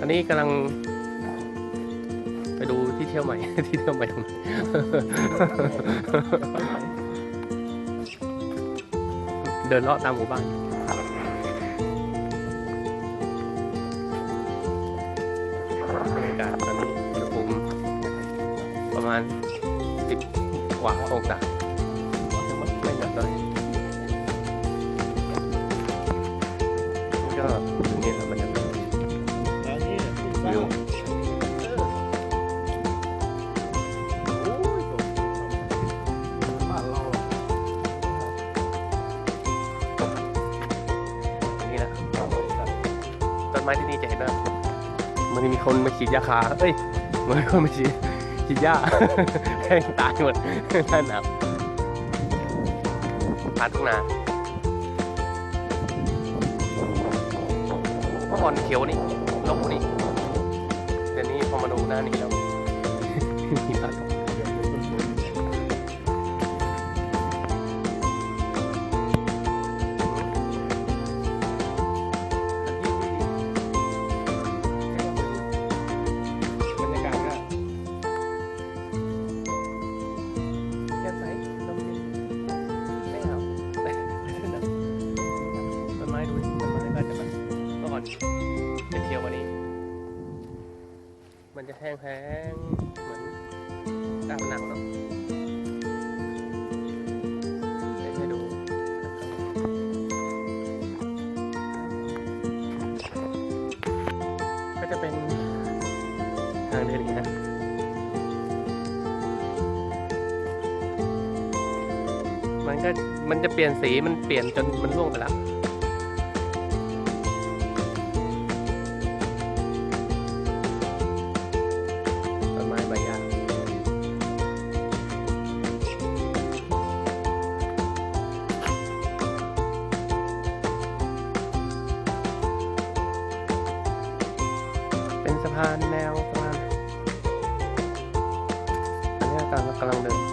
ตอนนี้กำลัง ไปดูที่เที่ยวใหม่ ที่เที่ยวใหม่ของเดินเลาะตามหมู่บ้านบรรยากาศตอนนี้อุณหภูมิประมาณสิบกว่าองศาไม่หนักเลยนี่ก็นี่แหละบรรยากาศแล้วนี่ วิวนเรานี่แหละต้นไม้ที่นี่จะเห็นว่ามันมีคนมาฉีดยาคาเอ้ยมันมีคนมาฉีดฉีดหญ้าแห้งตายหมดน้าหนาวผ่านทุ่งนาเมื่อก่อนเขียวนี่ลกนี่ มาดูหน้านี้แล้วมีปลาตกบรรยากาศก็แค่ไหมไม่เอาต้นไม้ดูต้นไม้ก็จะแบบเมื่อก่อน มันจะแห้งๆเหมือนดาวหนังเนาะเดี๋ยวให้ดูก็จะเป็นทางเดินอย่างนี้นะมันก็มันจะเปลี่ยนสีมันเปลี่ยนจนมันร่วงไปแล้ว พานแนวสะมานอันนี้กำลังกำลังเดิน